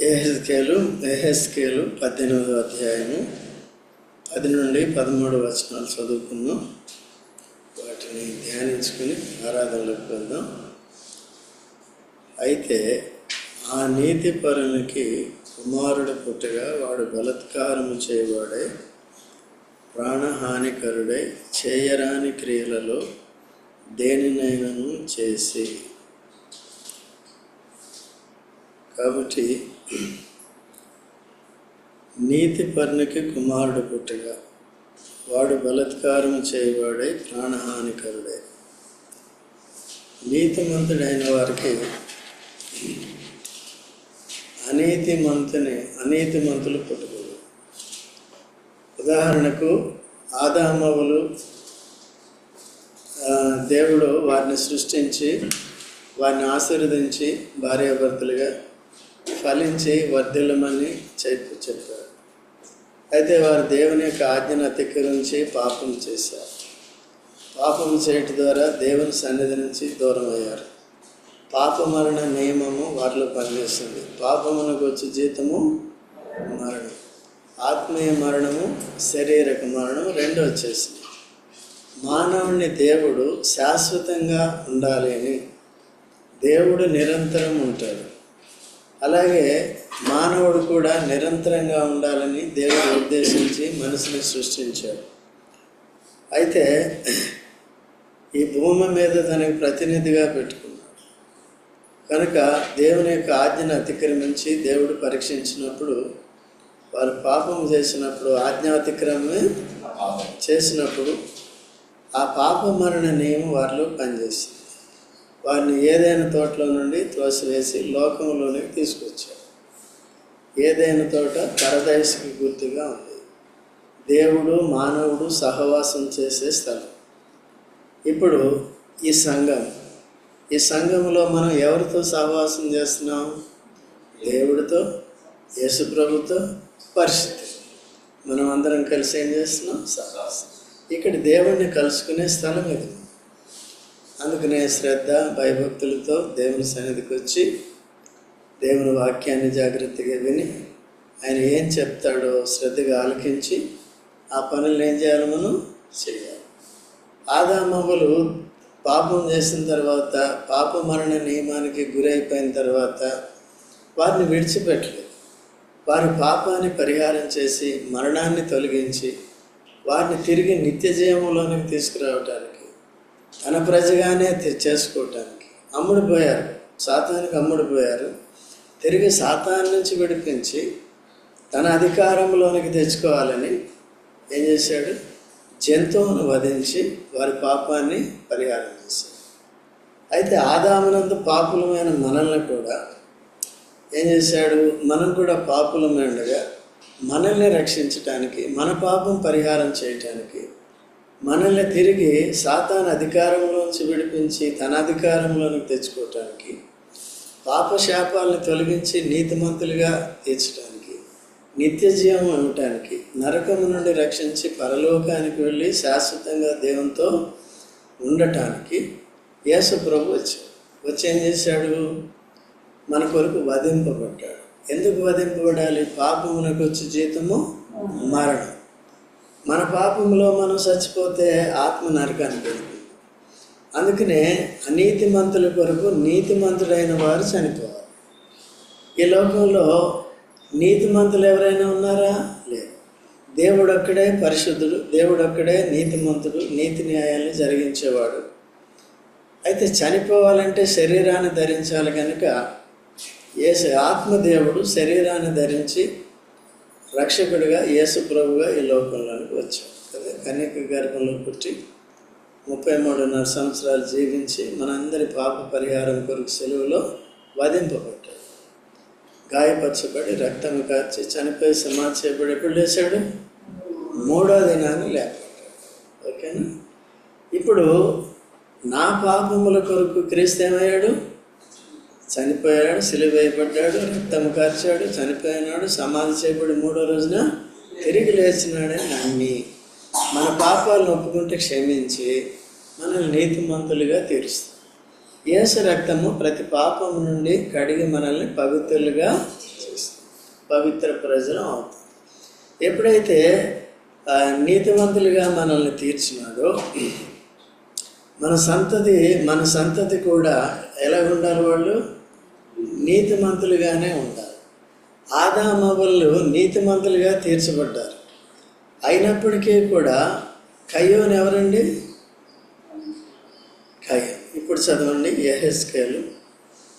ఏహెస్కేలు ఏహెస్కేలు పద్దెనిమిదో అధ్యాయము పది నుండి పదమూడు వచనాలు చదువుకుందాం. వాటిని ధ్యానించుకుని ఆరాధనలోకి వెళ్దాం. అయితే ఆ నీతి పరునికి కుమారుడు పుట్టగా వాడు బలత్కారము చేయవాడై ప్రాణహానికరుడై చేయరాని క్రియలలో దేనినైనను చేసి. కాబట్టి నీతి పర్ణకి కుమారుడు పుట్టగా వాడు బలత్కారం చేయవాడై ప్రాణహానికరుడే. నీతిమంతుడైన వారికి అనీతి మంతుని అనీతి మంతులు పుట్టుకోరు ఉదాహరణకు ఆదామవులు దేవుడు వారిని సృష్టించి వారిని ఆశీర్వదించి భార్యాభర్తలుగా ఫలించి వర్ధిల్లమని చెప్పి చెప్పారు. అయితే వారు దేవుని యొక్క ఆజ్ఞను అతిక్రమించి పాపం చేశారు. పాపం చేయటం ద్వారా దేవుని సన్నిధి నుంచి దూరం అయ్యారు పాప మరణ నియమము వారిలో పనిచేస్తుంది. పాపమునకు వచ్చే జీతము మరణం. ఆత్మీయ మరణము శరీరక మరణం రెండు వచ్చేసింది మానవుని దేవుడు శాశ్వతంగా ఉండాలి అని దేవుడు నిరంతరం ఉంటాడు. అలాగే మానవుడు కూడా నిరంతరంగా ఉండాలని దేవుడు ఉద్దేశించి మనసుని సృష్టించాడు. అయితే ఈ భూమి మీద తనకి ప్రతినిధిగా పెట్టుకున్నాడు. కనుక దేవుని యొక్క ఆజ్ఞను అతిక్రమించి దేవుడు పరీక్షించినప్పుడు వారు పాపం చేసినప్పుడు ఆజ్ఞాతిక్రమే చేసినప్పుడు ఆ పాప మరణ నియమం వారిలో పనిచేసింది. వారిని ఏదైనా తోటలో నుండి త్రోసివేసి లోకంలోనికి తీసుకొచ్చారు. ఏదైనా తోట పరదయసుకి గుర్తుగా ఉంది. దేవుడు మానవుడు సహవాసం చేసే స్థలం. ఇప్పుడు ఈ సంఘం. ఈ సంఘంలో మనం ఎవరితో సహవాసం చేస్తున్నాం? దేవుడితో యేసుప్రభుతో పరిస్థితి మనం అందరం కలిసి ఏం చేస్తున్నాం? సహవాసం. ఇక్కడ దేవుడిని కలుసుకునే స్థలం ఇది. అందుకనే శ్రద్ధ భయభక్తులతో దేవుని సన్నిధికి వచ్చి దేవుని వాక్యాన్ని జాగ్రత్తగా విని ఆయన ఏం చెప్తాడో శ్రద్ధగా ఆలకించి ఆ పనులను ఏం చేయాలి మనం చేయాలి. ఆదామవ్వలు పాపం చేసిన తర్వాత పాప మరణ నియమానికి గురైపోయిన తర్వాత వారిని విడిచిపెట్టలేదు. వారి పాపాన్ని పరిహారం చేసి మరణాన్ని తొలగించి వారిని తిరిగి నిత్య జీవంలోనికి తీసుకురావటానికి తన ప్రజగానే చేసుకోవటానికి. అమ్ముడిపోయారు సాతానికి అమ్ముడిపోయారు తిరిగి సాతాన్ నుంచి విడిపించి తన అధికారంలోనికి తెచ్చుకోవాలని ఏం చేశాడు? జంతువును వధించి వారి పాపాన్ని పరిహారం చేశాడు. అయితే ఆదామునందు పాపులమైన మనల్ని కూడా ఏం చేశాడు? మనం కూడా పాపులమైనగా మనల్ని రక్షించటానికి మన పాపం పరిహారం చేయటానికి మనల్ని తిరిగి సాతాన్ అధికారంలోంచి విడిపించి తన అధికారంలోనికి తెచ్చుకోవటానికి పాపశాపాలను తొలగించి నీతిమంతులుగా తీర్చడానికి నిత్య జీవం ఉండటానికి నరకము నుండి రక్షించి పరలోకానికి వెళ్ళి శాశ్వతంగా దేవునితో ఉండటానికి యేసు ప్రభు వచ్చాడు. వచ్చి ఏం చేశాడు? మన కొరకు వధింపబడ్డాడు. ఎందుకు వధింపబడాలి? పాపమునకు వచ్చే జీతము మరణం మన పాపంలో మనం చచ్చిపోతే ఆత్మ నరకానికి వెళ్తుంది అందుకనే అనీతిమంతుల కొరకు నీతిమంతుడైన వారు చనిపోవాలి. ఈ లోకంలో నీతిమంతులు ఎవరైనా ఉన్నారా? లేదు. దేవుడు ఒక్కడే పరిశుద్ధుడు దేవుడు ఒక్కడే నీతిమంతుడు నీతి న్యాయాన్ని జరిగించేవాడు. అయితే చనిపోవాలంటే శరీరాన్ని ధరించాలి కనుక ఏ ఆత్మదేవుడు శరీరాన్ని ధరించి రక్షకుడిగా యేసు ప్రభుగా ఈ లోకంలోనికి వచ్చాడు అదే కన్యక గర్భంలో పుట్టి ముప్పై మూడున్నర సంవత్సరాలు జీవించి మనందరి పాప పరిహారం కొరకు సెలవులో వధింపబడ్డాడు. గాయపరచబడి రక్తం కార్చి చనిపోయి సమాధి చేయబడి ఎప్పుడు లేచాడు? మూడో దినాన్ని లేకపోయాడు ఓకేనా? ఇప్పుడు నా పాపముల కొరకు క్రీస్తు ఏమయ్యాడు? చనిపోయాడు సిలువ వేయబడ్డాడు రక్తం కార్చాడు చనిపోయినాడు సమాధి చేయబడి మూడో రోజున తిరిగి లేచినాడని నమ్మి మన పాపాలను ఒప్పుకుంటే క్షమించి మనల్ని నీతిమంతులుగా తీరుస్తాం యేసు రక్తము ప్రతి పాపం నుండి కడిగి మనల్ని పవిత్రులుగా చేస్తుంది. పవిత్ర ప్రజలు అవుతాం. ఎప్పుడైతే నీతివంతులుగా మనల్ని తీర్చినాడో మన సంతతి మన సంతతి కూడా ఎలా ఉండాలి వాళ్ళు? నీతిమంతులుగానే ఉండాలి. ఆదామవళ్ళు నీతిమంతులుగా తీర్చబడ్డారు. అయినప్పటికీ కూడా కయ్యోని ఎవరండి? కయ్యం ఇప్పుడు చదవండి. ఎహెస్కేలు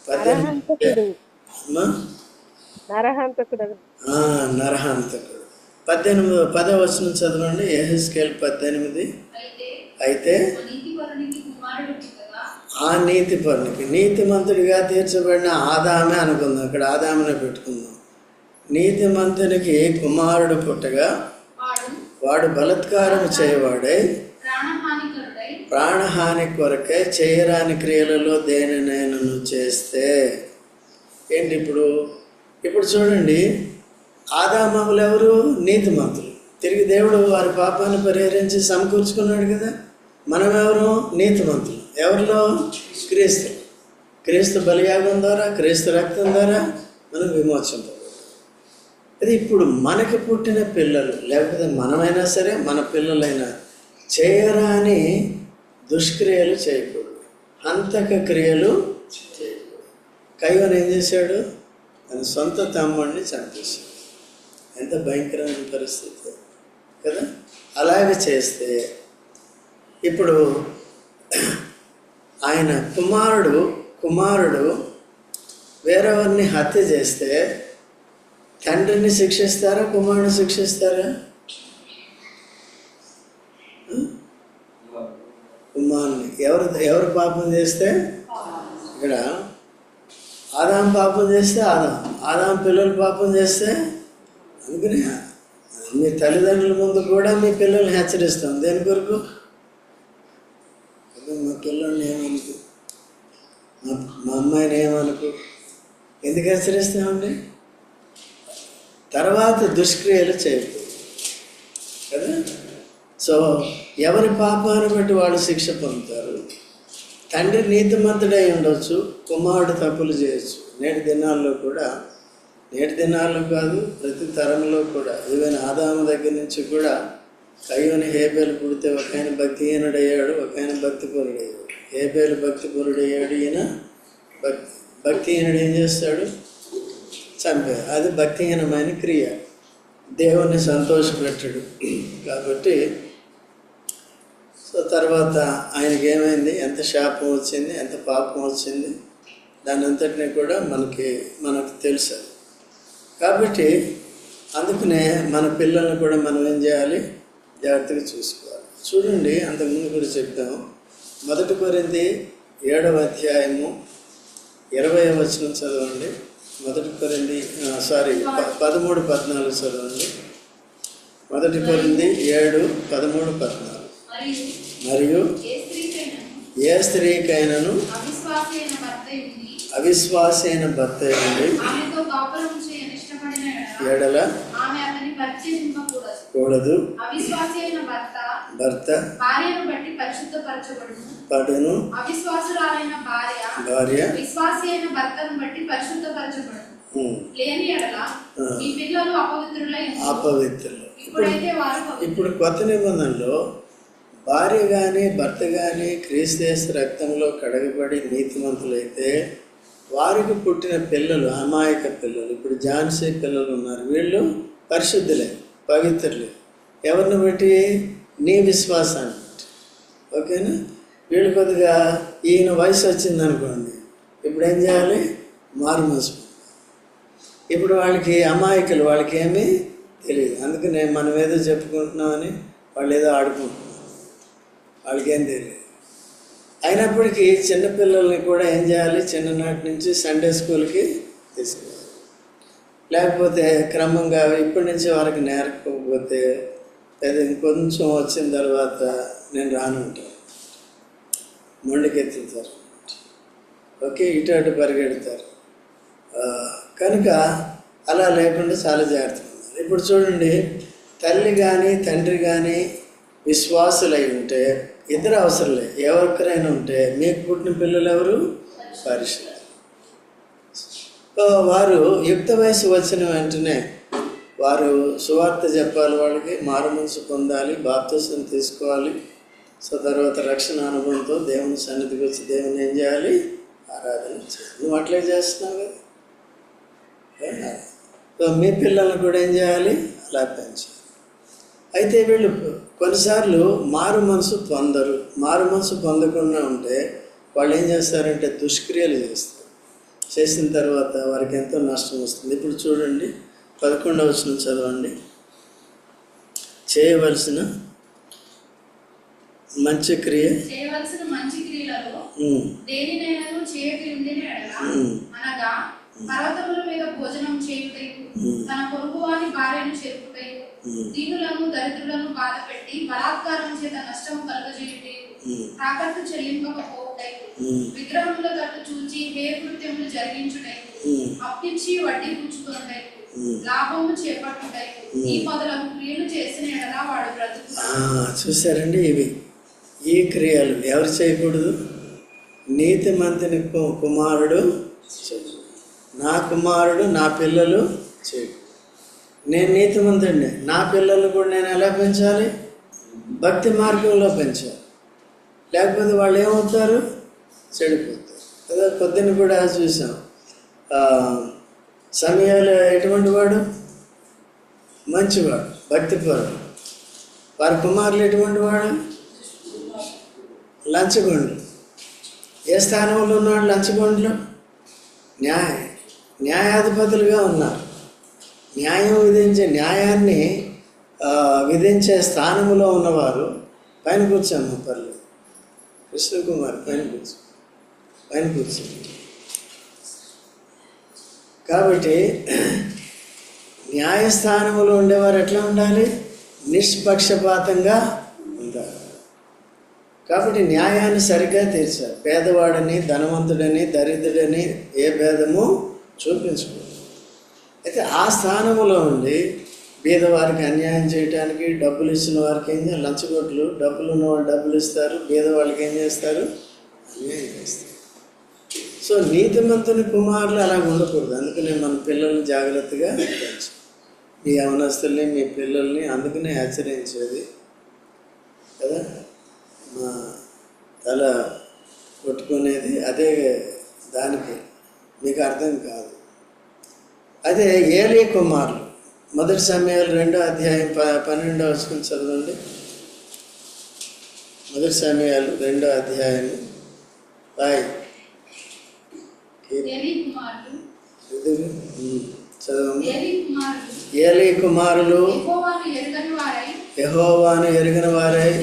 పద్దెనిమిది. నరహంతకుడు. పద్దెనిమిది పదో వచనం చదవండి. ఎహెస్కేల్ పద్దెనిమిది. అయితే ఆ నీతి పరునికి నీతిమంతుడిగా తీర్చబడిన ఆదామే అనుకుందాం. ఇక్కడ ఆదామనే పెట్టుకుందాం. నీతిమంతునికి కుమారుడు పుట్టగా వాడు బలత్కారం చేయవాడై ప్రాణహాని కొరకే చేయరాని క్రియలలో దేనినైనా చేస్తే ఏంటి ఇప్పుడు? ఇప్పుడు చూడండి. ఆదామములు ఎవరు? నీతిమంతులు. తిరిగి దేవుడు వారి పాపాన్ని పరిహరించి సమకూర్చుకున్నాడు కదా. మనం ఎవరు నీతిమంతులు. ఎవరిలో? క్రీస్తు క్రీస్తు బలియాగం ద్వారా క్రీస్తు రక్తం ద్వారా మనం విమోచింపబడ్డాం అది ఇప్పుడు మనకి పుట్టిన పిల్లలు లేకపోతే మనమైనా సరే మన పిల్లలైనా చేయరాని దుష్క్రియలు చేయకూడదు. హంతక క్రియలు చేయకూడదు. కయ్యోని ఏం చేశాడు? తన సొంత తమ్ముడిని చంపేశాడు. ఎంత భయంకరమైన పరిస్థితి కదా? అలాగే చేస్తే ఇప్పుడు ఆయన కుమారుడు కుమారుడు వేరెవరిని హత్య చేస్తే తండ్రిని శిక్షిస్తారా కుమారుడు శిక్షిస్తారా? కుమారుని. ఎవరు ఎవరు పాపం చేస్తే? ఇక్కడ ఆదాం పాపం చేస్తే ఆదాం. ఆదాం పిల్లలు పాపం చేస్తే అందుకని మీ తల్లిదండ్రుల ముందు కూడా మీ పిల్లల్ని హెచ్చరిస్తాం. దేని కొరకు? మా పిల్లల్ని ఏమనుకు? మా మా అమ్మాయిని ఏమనుకు? ఎందుకు హెచ్చరిస్తామండి తర్వాత దుష్క్రియలు చేయకూడదు. కదా? సో ఎవరి పాపాన్ని బట్టి వాళ్ళు శిక్ష పొందుతారు. తండ్రి నీతిమంతుడై ఉండొచ్చు కుమారుడు తప్పులు చేయొచ్చు. నేటి దినాల్లో కూడా నేటి దినాల్లో కాదు ప్రతి తరంలో కూడా. ఈవెన్ ఆదాము దగ్గర నుంచి కూడా కయ్యోని హేబేలు పుడితే ఒక ఆయన భక్తిహీనుడయ్యాడు ఒక ఆయన భక్తిపరుడయ్యాడు హేబేలు భక్తిపరుడయ్యాడు ఈయన భక్తి భక్తిహీనుడు ఏం చేస్తాడు? చంపే అది భక్తిహీనమైన క్రియ. దేవుణ్ణి సంతోషపెట్టడు. కాబట్టి సో తర్వాత ఆయనకి ఏమైంది? ఎంత శాపం వచ్చింది? ఎంత పాపం వచ్చింది? దాని అంతటినీ కూడా మనకి మనకు తెలుసు. కాబట్టి అందుకనే మన పిల్లల్ని కూడా మనం ఏం చేయాలి? జాగ్రత్తగా చూసుకోవాలి. చూడండి అంతకుముందు కూడా చెప్పాము మొదటి కొరింది ఏడవ అధ్యాయము ఇరవై వచనం చదవండి. మొదటి కొరింది సారీ పదమూడు పద్నాలుగు చదవండి. మొదటి కొరింది ఏడు పదమూడు పద్నాలుగు. మరియు ఏ స్త్రీకైనను ఏ స్త్రీకైనను అవిశ్వాసి అయిన భర్త ఉండి అవిశ్వాసైన కూడదు. భర్త భార్యను బట్టి పరిశుద్ధపరచబడును. పడును. అవిశ్వాసురాలైన భార్య భార్య విశ్వాసి అయిన భర్తను బట్టి పరిశుద్ధపరచబడును. ఉమ్, లేని ఎడల మీ పిల్లలు అపవిత్రులై ఉందురు. అపవిత్రులు. ఇప్పుడు ఇప్పుడైతే వారు పవిత్రులు. ఇప్పుడు కొత్త నిబంధనలో భార్య కానీ భర్త కానీ క్రీస్తేశ రక్తంలో కడగబడి నీతిమంతులైతే వారికి పుట్టిన పిల్లలు అమాయక పిల్లలు ఇప్పుడు ఝాన్సీ పిల్లలు ఉన్నారు. వీళ్ళు పరిశుద్ధులే పవిత్రులే. ఎవరిని బట్టి? నీ విశ్వాసాన్ని బట్టి. ఓకేనా? వీళ్ళు కొద్దిగా ఈయన వయసు వచ్చింది అనుకోండి ఇప్పుడు ఏం చేయాలి? మారు ఇప్పుడు వాళ్ళకి అమాయకులు వాళ్ళకి ఏమీ తెలియదు. అందుకనే మనం ఏదో చెప్పుకుంటున్నామని వాళ్ళు ఏదో ఆడుకుంటున్నారు. వాళ్ళకేం తెలియదు. అయినప్పటికీ చిన్నపిల్లల్ని కూడా ఏం చేయాలి? చిన్ననాటి నుంచి సండే స్కూల్కి తీసుకెళ్ళాలి. లేకపోతే క్రమంగా ఇప్పటి నుంచి వాళ్ళకి నేర్పకపోతే లేదా ఇంకొంచెం వచ్చిన తర్వాత నేను రానుంటాను. మొండికెత్తుతారు. ఓకే ఇటు అటు పరిగెడతారు. కనుక అలా లేకుండా చాలా జాగ్రత్తగా ఇప్పుడు చూడండి తల్లి కానీ తండ్రి కానీ విశ్వాసులై ఉంటే ఇద్దరు అవసరంలే ఎవరికైనా ఉంటే మీకు పుట్టిన పిల్లలు ఎవరు? పరిశుద్ధ వారు యుక్త వయసు వచ్చిన వెంటనే వారు సువార్త చెప్పాలి వాళ్ళకి మారు మనసు పొందాలి బాప్తీసం తీసుకోవాలి. సో తర్వాత రక్షణ అనుభవంతో దేవుని సన్నిధికి వచ్చి దేవుని ఏం చేయాలి? ఆరాధన చేయాలి. నువ్వు అట్లే చేస్తున్నావు కదా? సో మీ పిల్లల్ని కూడా ఏం చేయాలి? అలా పెంచాలి. అయితే వీళ్ళు కొన్నిసార్లు మారు మనసు పొందరు. మారు మనసు పొందకుండా ఉంటే వాళ్ళు ఏం చేస్తారంటే దుష్క్రియలు చేస్తారు. చేసిన తర్వాత వారికి ఎంతో నష్టం వస్తుంది ఇప్పుడు చూడండి పదకొండవ వచనం చదవండి చేయవలసిన మంచి క్రియ పర్వతముల మీద భోజనం చేయుటయు. తన భార్యను. దీనులను దరిద్రులను బాధపెట్టి బలాత్కారం చేత నష్టము కలుగజేయుటయు. తాకట్టు చెల్లింపకపోవుటయు విగ్రహముల తట్టు చూచి హే కృత్యములు. అప్పిచ్చి వడ్డీ పుచ్చుకొనుటయు ఉమ్. లాభము చేపట్టుటయు ఈ మొదలగు క్రియలు చేసిన ఎడల వాడు బ్రతుకు చూసారండి ఇవి. ఈ క్రియలు ఎవరు చేయకూడదు? నీతిమంతుని కు- కుమారుడు. నా కుమారుడు నా పిల్లలు చేయకూడదు. నేను నీతిమంతుడిని నా పిల్లలు కూడా నేను ఎలా పెంచాలి? భక్తి మార్గంలో పెంచాలి. లేకపోతే వాళ్ళు ఏమవుతారు? చెడిపోతారు. కదా పొద్దున్న కూడా చూసాం సమయాలు ఎటువంటి వాడు? మంచివాడు భక్తిపరుడు. వారి కుమారులు ఎటువంటి వాడు? లంచగొండు ఏ స్థానంలో ఉన్నాడు లంచగొండ్లు? న్యాయ న్యాయాధిపతులుగా ఉన్నారు. న్యాయం విధించే న్యాయాన్ని విధించే స్థానంలో ఉన్నవారు పైన కూర్చాము పర్లేదు కృష్ణకుమార్ పైన కూర్చో పైన కూర్చో కాబట్టి న్యాయస్థానంలో ఉండేవారు ఎట్లా ఉండాలి? నిష్పక్షపాతంగా ఉండాలి. కాబట్టి న్యాయాన్ని సరిగ్గా తీర్చారు పేదవాడని ధనవంతుడని దరిద్రుడని ఏ భేదము చూపించుకో అయితే ఆ స్థానంలో ఉండి బీదవారికి అన్యాయం చేయడానికి డబ్బులు ఇచ్చిన వారికి ఏం చేయాలి? లంచగొట్లు. డబ్బులు ఉన్న వాళ్ళు డబ్బులు ఇస్తారు. బీదవాళ్ళకి ఏం చేస్తారు? అన్యాయం చేస్తారు. సో నీతిమంతుని కుమారులు అలా ఉండకూడదు. అందుకనే మన పిల్లల్ని జాగ్రత్తగా మీ యవనస్తుల్ని మీ పిల్లల్ని అందుకనే హెచ్చరించేది. కదా? మా తల కొట్టుకునేది అదే దానికి. మీకు అర్థం కాదు. అదే ఏలి కుమారులు. మొదటి సమయాలు రెండో అధ్యాయం ప పన్నెండో వచనం చదవండి. మొదటి సమయాలు రెండో అధ్యాయం రాయ్ ఉమ్, చదవండి. ఏలీ కుమారులు. యెహోవాను ఎరుగని వారై.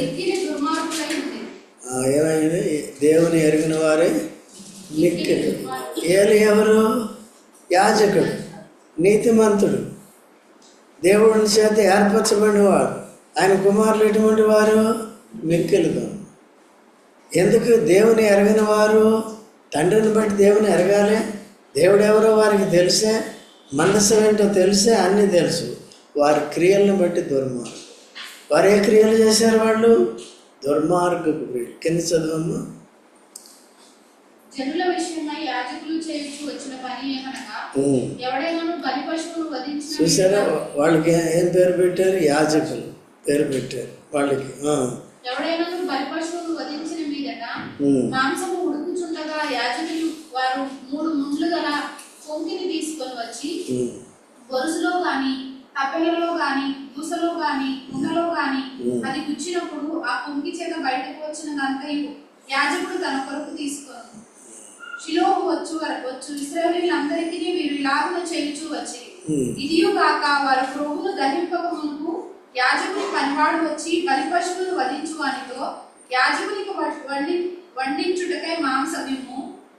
ఏమైంది? దేవుని ఎరిగిన వారే. మిక్కిలి ఏలి ఎవరు? యాజకుడు నీతిమంతుడు. దేవుని చేత ఏర్పరచబడినవాడు ఆయన కుమారులు ఎటువంటి వారు? మిక్కిలిగా. ఎందుకు దేవుని ఎరగిన వారు? తండ్రిని బట్టి దేవుని ఎరగాలి? దేవుడు ఎవరో వారికి తెలిసే? మనసు ఏంటో తెలిసే? అన్నీ తెలుసు. వారి క్రియలను బట్టి దుర్మార్గం. వారు ఏ క్రియలు చేశారు వాళ్ళు? దుర్మార్గపు క్రియలు. కింద చదవమ్మా. జనుల విషయమై యాజకులు చేయించు వచ్చిన పని ఏమనగా ఉమ్. ఎవడైనాను బలి పశువును వధించిన చూసారా వాళ్ళకి ఏ- పేరు పెట్టారు యాజకులు పేరు పెట్టారు వాళ్ళకి ఆ. ఎవడైనాను బలి పశువును వధించిన మీదట. మాంసము ఉడుకుచుండగా యాజకులు వారు మూడు ముండ్లు గల కొంకిని తీసుకొని వచ్చి. గొలుసులో గాని తప్పెలలో గాని దూసలో గాని ఉండలో గాని. అది గుచ్చినప్పుడు ఆ కొంకి చేత బయటకు వచ్చినదంతయు యాజకుడు తన కొరకు తీసుకొని షిలోకు వచ్చు వచ్చు ఇస్రాయేలీలందరికీ వీరు ఇలాగున చేయుచు వచ్చి. ఇదియు కాక వారు ప్రభువును దహింపక మునుపు యాజకుని పనివాడు వచ్చి బలి పశువును వధించు వానితో యాజకునికి వండి వండించుటకై మాంసమిమ్ము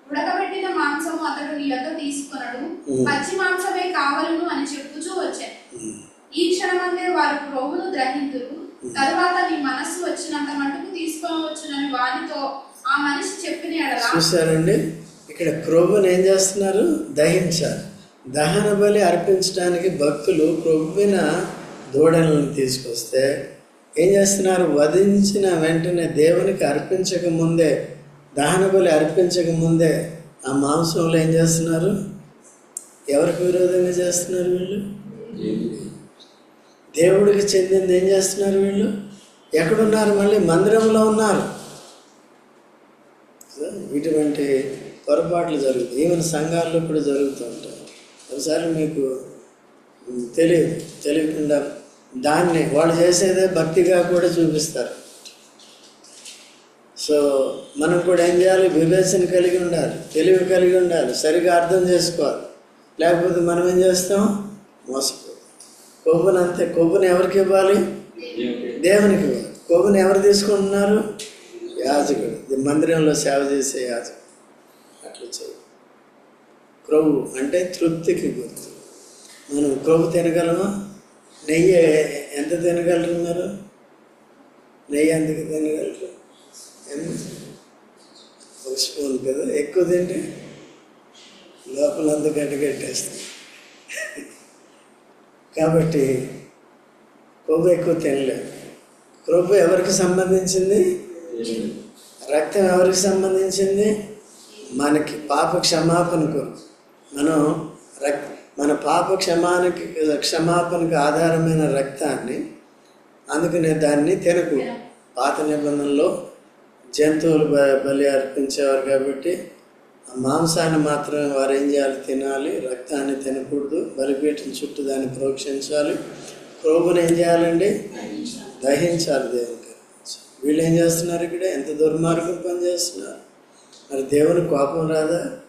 ఉడకబెట్టిన మాంసము అతడు నీ యొక్క తీసుకొనడు ఉమ్. పచ్చి మాంసమే కావలను అని చెప్పుచూ వచ్చాను. ఈ క్షణమందే వారు ప్రభువును గ్రహింతురు తరువాత నీ మనస్సు వచ్చినంత మటుకు తీసుకొనవచ్చునని వారితో ఆ మనిషి చెప్పిన చూసారండి ఇక్కడ క్రొవ్వుని ఏం చేస్తున్నారు? దహించాలి. దహన బలి అర్పించడానికి భక్తులు క్రొవ్విన దూడలను తీసుకొస్తే ఏం చేస్తున్నారు? వధించిన వెంటనే దేవునికి అర్పించక ముందే దహన బలి అర్పించక ముందే ఆ మాంసంలో ఏం చేస్తున్నారు? ఎవరికి విరోధంగా చేస్తున్నారు వీళ్ళు? దేవుడికి చెందింది ఏం చేస్తున్నారు వీళ్ళు? ఎక్కడున్నారు? మళ్ళీ మందిరంలో ఉన్నారు. ఇటువంటి పొరపాట్లు జరుగుతాయి. ఈవెన్ సంఘాల్లో కూడా జరుగుతూ ఉంటాయి. ఒకసారి మీకు తెలియదు. తెలియకుండా దాన్ని వాళ్ళు చేసేదే భక్తిగా కూడా చూపిస్తారు. సో మనం కూడా ఏం చేయాలి? వివేచన కలిగి ఉండాలి. తెలివి కలిగి ఉండాలి. సరిగా అర్థం చేసుకోవాలి. లేకపోతే మనం ఏం చేస్తాం? మోసపోతాం. కొవ్వును అంతే. కొవ్వుని ఎవరికి ఇవ్వాలి? దేవునికి ఇవ్వాలి. కొవ్వుని ఎవరు తీసుకుంటున్నారు? యాజకుడు. మందిరంలో సేవ చేసే యాజకుడు. అట్లా చేయి. క్రొవ్వు అంటే తృప్తికి గుర్తు. మనం క్రొవ్వు తినగలమా? నెయ్యి ఎంత తినగలరు మీరు? నెయ్యి ఎందుకు తినగలరు? ఒక స్పూన్ కదా ఎక్కువ తింటే లోపలంతా గడ్డగట్టేస్తుంది కాబట్టి కొవ్వు ఎక్కువ తినలేము. కొవ్వు ఎవరికి సంబంధించింది? రక్తం ఎవరికి సంబంధించింది? మనకి పాప క్షమాపణ కొరకు. మనం రక్ మన పాప క్షమానికి క్షమాపణకు ఆధారమైన రక్తాన్ని అందుకనే దాన్ని తినకూడదు పాత నిబంధనలో జంతువులు బలి అర్పించేవారు కాబట్టి ఆ మాంసాన్ని మాత్రమే వారు ఏం చేయాలి? తినాలి. రక్తాన్ని తినకూడదు. బలిపీఠం చుట్టూ దాన్ని ప్రోక్షించాలి. క్రోబుని ఏం చేయాలండి? దహించాలి దేవునికి. వీళ్ళు ఏం చేస్తున్నారు ఇక్కడ? ఎంత దుర్మార్గం పని చేస్తున్నారు. మరి దేవుని కోపం రాదా?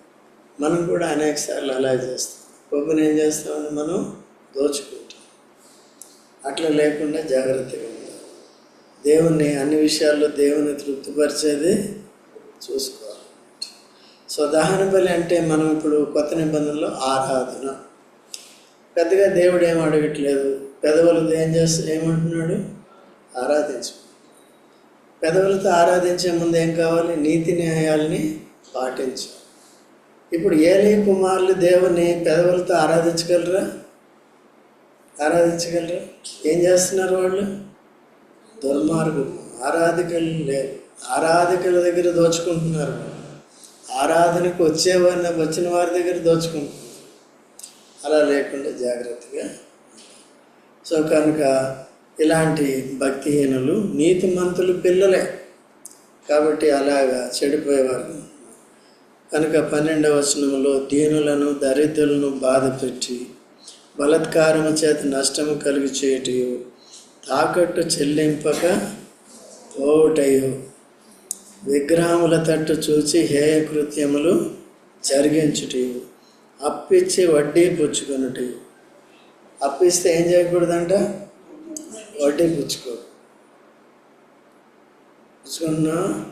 మనం కూడా అనేక సార్లు అలా చేస్తాం. కోపం ఏం చేస్తామని మనం దోచుకుంటాం. అట్లా లేకుండా జాగ్రత్తగా ఉండాలి. దేవుణ్ణి అన్ని విషయాల్లో దేవుని తృప్తిపరిచేది చూసుకోవాలి. సో దహన బలి అంటే మనం ఇప్పుడు కొత్త నిబంధనలో ఆరాధన. పెద్దగా దేవుడు ఏం అడగట్లేదు. పెదవులతో ఏం చేస్తా ఏమంటున్నాడు? ఆరాధించు. పెదవులతో ఆరాధించే ముందు ఏం కావాలి? నీతి న్యాయాల్ని పాటించు. ఇప్పుడు ఏలీ కుమారులు దేవుని పెదవులతో ఆరాధించగలరా? ఆరాధించగలరా? ఏం చేస్తున్నారు వాళ్ళు? దుర్మార్గం ఆరాధికలు లేరు. ఆరాధికల దగ్గర దోచుకుంటున్నారు ఆరాధనకు వచ్చేవారిని వచ్చిన వారి దగ్గర దోచుకుంటున్నారు. అలా లేకుండా జాగ్రత్తగా సో కనుక ఇలాంటి భక్తిహీనులు నీతిమంతులు పిల్లలే కాబట్టి అలాగా చెడిపోయేవారు. కనుక పన్నెండవ వచనంలో దీనులను దరిద్రులను బాధపెట్టి బలత్కారము చేత నష్టము కలిగి చేయటయు తాకట్టు చెల్లింపక పోవుటయు. విగ్రహముల తట్టు చూచి హేయ కృత్యములు జరిగించుటయు అప్పిచ్చి వడ్డీ పుచ్చుకునుటి అప్పిస్తే ఏం చేయకూడదంట? వడ్డీ పుచ్చుకో. పుచ్చుకున్నా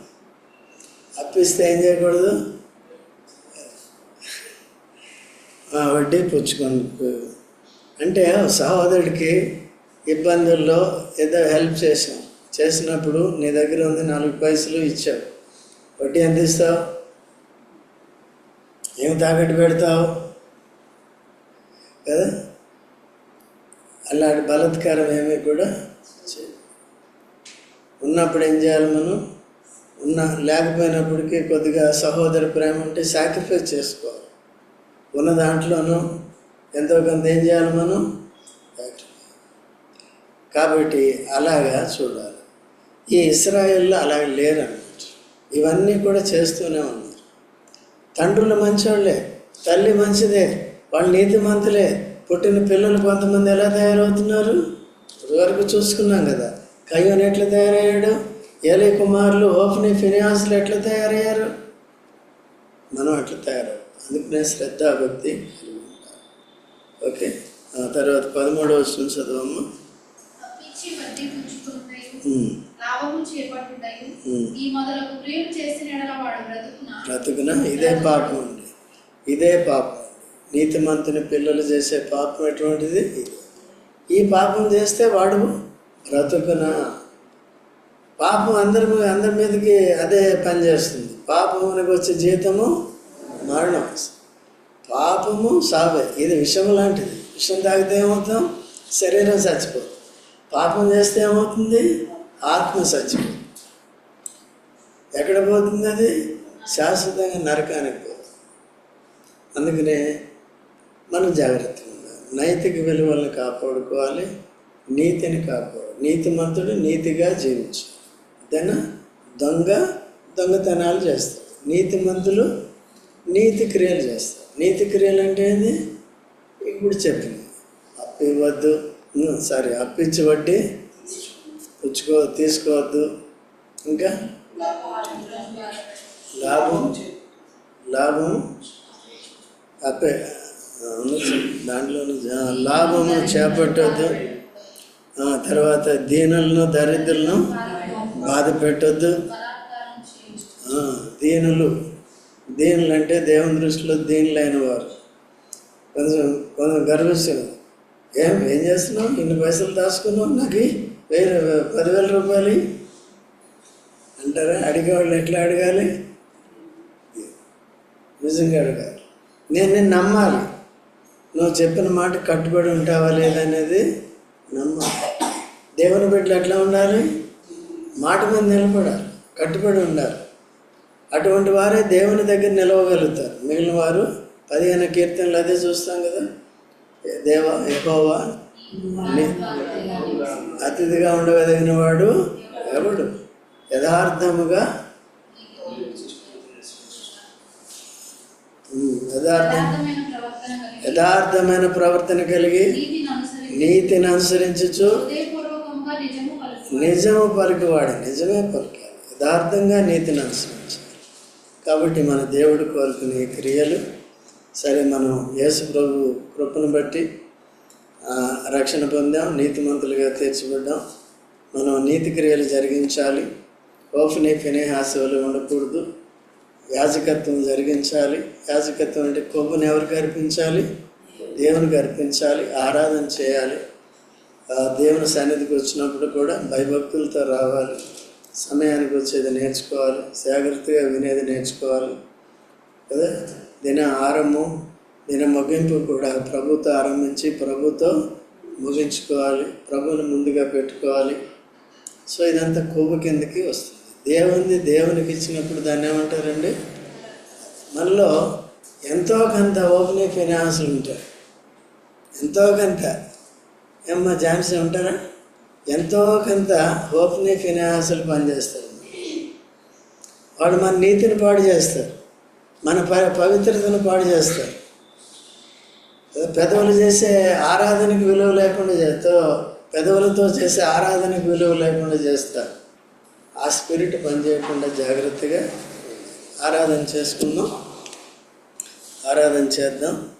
అప్పిస్తే ఏం చేయకూడదు? వడ్డీ పుచ్చుకొని అంటే సహోదరుడికి ఇబ్బందుల్లో ఏదో హెల్ప్ చేసాం చేసినప్పుడు నీ దగ్గర ఉంది నాలుగు పైసలు ఇచ్చావు. వడ్డీ ఎంత ఇస్తావు? ఏం తాకట్టు పెడతావు? కదా? అలాంటి బలత్కారం ఏమీ కూడా చేయదు. ఉన్నప్పుడు ఏం చేయాలి మనం? ఉన్న లేకపోయినప్పటికీ కొద్దిగా సహోదర ప్రేమ ఉంటే సాక్రిఫైస్ చేసుకోవాలి. ఉన్న దాంట్లోనూ ఎంతో కొంత ఏం చేయాలి మనం? కాబట్టి అలాగా చూడాలి. ఈ ఇస్రాయేల్లో అలాగ లేరన్నమాట. ఇవన్నీ కూడా చేస్తూనే ఉన్నారు. తండ్రులు మంచోళ్ళే తల్లి మంచిదే వాళ్ళు నీతిమంతులే. పుట్టిన పిల్లలు కొంతమంది ఎలా తయారవుతున్నారు? ఇదివరకు చూసుకున్నాం కదా కయ్యోని ఎట్లా తయారయ్యాడు? ఏలే కుమారులు ఓఫ్ని ఫినియాన్స్లు ఎట్లా తయారయ్యారు? మనం అట్లా తయారవు. అందుకనే శ్రద్ధ భక్తి కలిగి ఓకే? ఆ తర్వాత పదమూడవ వచ్చిన చదవమ్మ. బ్రతుకున? ఇదే పాపం అండి. ఇదే పాపం. నీతిమంతుని పిల్లలు చేసే పాపం ఎటువంటిది? ఈ పాపం చేస్తే వాడు బ్రతుకున? పాపం అందరి అందరి మీదకి అదే పనిచేస్తుంది పాపమునికి వచ్చే జీతము మరణం. పాపము సావే. ఇది విషం లాంటిది. విషం తాగితే ఏమవుతాం? శరీరం చచ్చిపోతుంది. పాపం చేస్తే ఏమవుతుంది? ఆత్మ చచ్చిపోతుంది. ఎక్కడ పోతుంది అది? శాశ్వతంగా నరకానికి పోతుంది. అందుకనే మనం జాగ్రత్తగా ఉండాలి. నైతిక విలువలను కాపాడుకోవాలి. నీతిని కాపాడు నీతిమంతుడు నీతిగా జీవించు అంతేనా దొంగ దొంగతనాలు చేస్తారు. నీతిమంతులు నీతి క్రియలు చేస్తారు. నీతి క్రియలు అంటే ఏంది? ఇప్పుడు చెప్పింది అప్పు ఇవ్వద్దు. సారీ అప్పిచ్చి వడ్డీ పుచ్చుకో తీసుకోవద్దు. ఇంకా? లాభం? లాభం? అప్పే దాంట్లో లాభము చేపట్టద్దు. తర్వాత దీనులను దరిద్రులను బాధ పెట్టద్దు దీనులు దీనులు అంటే దేవుని దృష్టిలో దీనులైన వారు. కొంచెం కొంచెం గర్విస్తుంది ఏం ఏం చేస్తున్నావు? ఇన్ని పైసలు దాచుకున్నావు నాకు? వెయ్యి పదివేల రూపాయలు అంటారా? అడిగేవాళ్ళు ఎట్లా అడగాలి? నిజంగా అడగాలి. నేను నిన్ను నమ్మాలి. నువ్వు చెప్పిన మాట కట్టుబడి ఉంటావా లేదనేది నమ్మాలి దేవుని బిడ్డలు ఎట్లా ఉండాలి? మాట మీద నిలబడాలి కట్టుబడి ఉండాలి. అటువంటి వారే దేవుని దగ్గర నిలవగలుగుతారు. మిగిలిన వారు పదిహేను కీర్తనలు అదే చూస్తాం కదా. దేవ ఎకోవా అతిథిగా ఉండగలిగిన వాడు ఎవడు? యథార్థముగా యథార్థం యథార్థమైన ప్రవర్తన కలిగి నీతిని అనుసరించి నీతిని అనుసరించచ్చు నిజము పలికివాడు. నిజమే పలికాలి. యథార్థంగా నీతిని అనుసరించాలి. కాబట్టి మన దేవుడు కోరుకునే క్రియలు సరే మనం యేసు ప్రభు కృపను బట్టి రక్షణ పొందాం నీతిమంతులుగా తీర్చబడ్డాం మనం నీతి క్రియలు జరిగించాలి. ఓఫ్ని ఫినేహాసవులు ఉండకూడదు. యాజకత్వం జరిగించాలి. యాజకత్వం అంటే కొవ్వుని ఎవరికి అర్పించాలి? దేవునికి అర్పించాలి. ఆరాధన చేయాలి. దేవుని సన్నిధికి వచ్చినప్పుడు కూడా భయభక్తులతో రావాలి. సమయానికి వచ్చేది నేర్చుకోవాలి. జాగ్రత్తగా వినేది నేర్చుకోవాలి. కదా? దిన ఆరంభం దిన ముగింపు కూడా ప్రభుతో ఆరంభించి ప్రభుతో ముగించుకోవాలి. ప్రభుని ముందుగా పెట్టుకోవాలి. సో ఇదంతా కొవ్వు కిందకి వస్తుంది. దేవుని దేవునికి ఇచ్చినప్పుడు దాన్ని ఏమంటారండి? మనలో ఎంతో కొంత ఓపెనింగ్ ఫినాన్సులు ఉంటాయి. ఎంతో కొంత. ఏమ్మా ఝాన్సీ ఉంటారా? ఎంతో కొంత ఓపెనింగ్ ఫినాన్సులు పనిచేస్తారు. వాడు మన నీతిని పాడు చేస్తారు. మన ప పవిత్రతను పాడు చేస్తారు. పెదవులు చేసే ఆరాధనకి విలువ లేకుండా చేస్తా పెదవులతో చేసే ఆరాధనకి విలువ లేకుండా చేస్తారు. ఆ స్పిరిట్ పనిచేయకుండా జాగ్రత్తగా ఆరాధన చేసుకుందాం. ఆరాధన చేద్దాం.